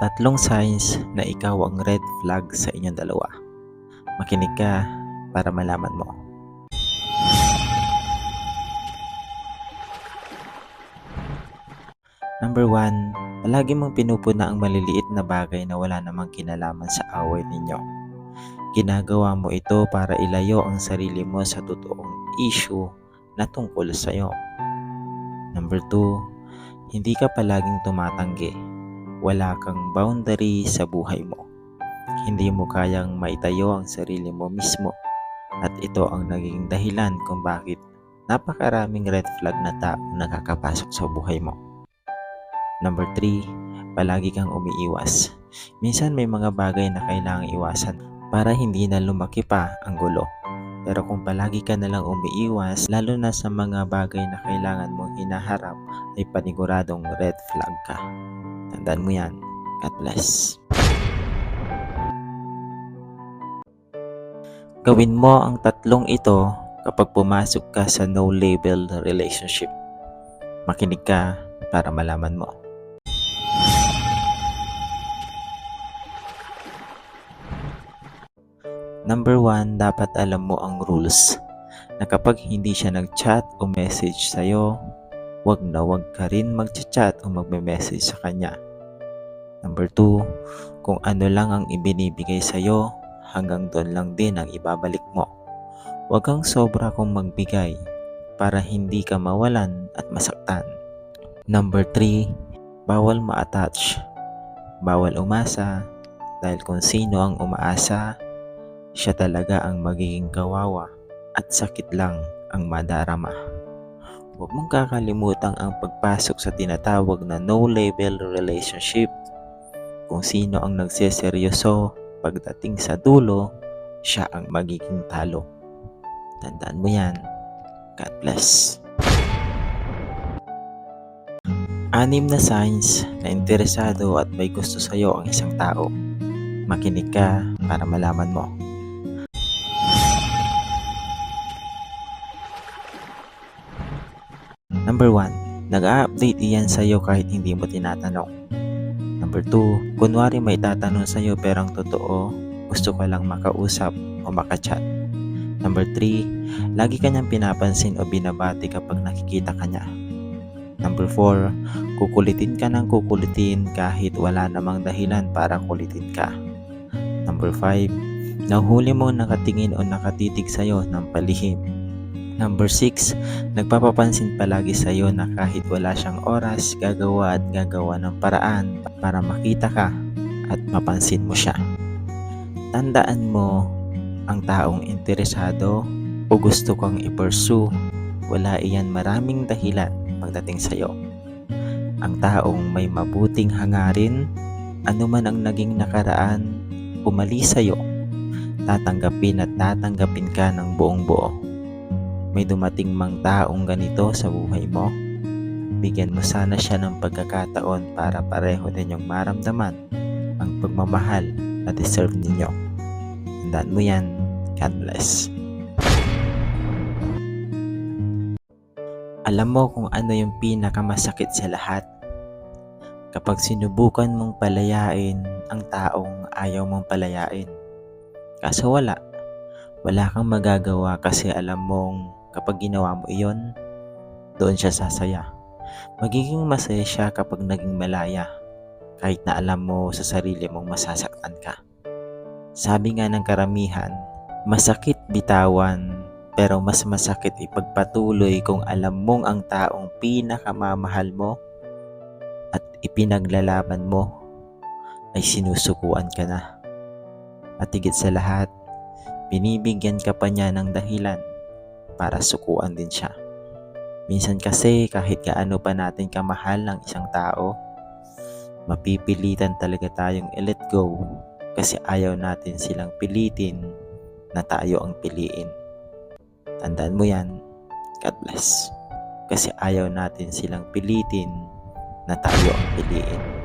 Tatlong signs na ikaw ang red flag sa inyong dalawa. Makinig ka para malaman mo. Number 1, palagi mong pinupuna ang maliliit na bagay na wala namang kinalaman sa away ninyo. Ginagawa mo ito para ilayo ang sarili mo sa totoong issue na tungkol sa iyo. Number 2, hindi ka palaging tumatanggi. Wala kang boundary sa buhay mo. Hindi mo kayang maitayo ang sarili mo mismo at ito ang naging dahilan kung bakit napakaraming red flag na tao nakakapasok sa buhay mo. Number 3, palagi kang umiiwas. Minsan may mga bagay na kailangang iwasan para hindi na lumaki pa ang gulo. Pero kung palagi ka nalang umiiwas, lalo na sa mga bagay na kailangan mong hinaharap, ay paniguradong red flag ka. Tandaan mo yan. God bless. Gawin mo ang tatlong ito kapag pumasok ka sa no-label relationship. Makinig ka para malaman mo. Number one, dapat alam mo ang rules na kapag hindi siya nag-chat o message sa'yo, wag na wag ka rin mag-chat o magme-message sa kanya. Number two, kung ano lang ang ibinibigay sa'yo, hanggang doon lang din ang ibabalik mo. Huwag kang sobra kung magbigay para hindi ka mawalan at masaktan. Number 3, bawal ma-attach. Bawal umasa dahil kung sino ang umaasa, siya talaga ang magiging kawawa at sakit lang ang madarama. Huwag mong kakalimutan ang pagpasok sa tinatawag na no-label relationship. Kung sino ang nagseseryoso, pagdating sa dulo, siya ang magiging talo. Tandaan mo yan. God bless. Anim na signs na interesado at may gusto sa'yo ang isang tao. Makinig ka para malaman mo. Number 1, nag-a-update iyan sa'yo kahit hindi mo tinatanong. Number 2, kunwari may tatanong sa'yo pero ang totoo, gusto ka lang makausap o makachat. Number 3, lagi ka niyang pinapansin o binabati kapag nakikita ka niya. Number 4, kukulitin ka ng kukulitin kahit wala namang dahilan para kulitin ka. Number 5, nahuli mo nakatingin o nakatitig sa'yo ng palihim. Number 6, nagpapapansin palagi sa'yo na kahit wala siyang oras, gagawa at gagawa ng paraan para makita ka at mapansin mo siya. Tandaan mo, ang taong interesado o gusto kang i-pursue, wala iyan maraming dahilan pagdating sa'yo. Ang taong may mabuting hangarin, anuman ang naging nakaraan, umalis sa'yo, tatanggapin at tatanggapin ka ng buong buo. May dumating mang taong ganito sa buhay mo, bigyan mo sana siya ng pagkakataon para pareho din yung maramdaman ang pagmamahal na deserve ninyo. Tandaan mo yan. God bless. Alam mo kung ano yung pinakamasakit sa lahat? Kapag sinubukan mong palayain ang taong ayaw mong palayain. Kaso wala. Wala kang magagawa kasi alam mong kapag ginawa mo iyon, doon siya sasaya. Magiging masaya siya kapag naging malaya kahit na alam mo sa sarili mong masasaktan ka. Sabi nga ng karamihan, masakit bitawan pero mas masakit ipagpatuloy kung alam mong ang taong pinakamamahal mo at ipinaglalaban mo ay sinusukuan ka na. At higit sa lahat, binibigyan ka pa niya ng dahilan para sukuan din siya. Minsan kasi kahit gaano pa natin kamahal ng isang tao, mapipilitan talaga tayong i-let go kasi ayaw natin silang pilitin na tayo ang piliin. Tandaan mo yan. God bless. Kasi ayaw natin silang pilitin na tayo ang piliin.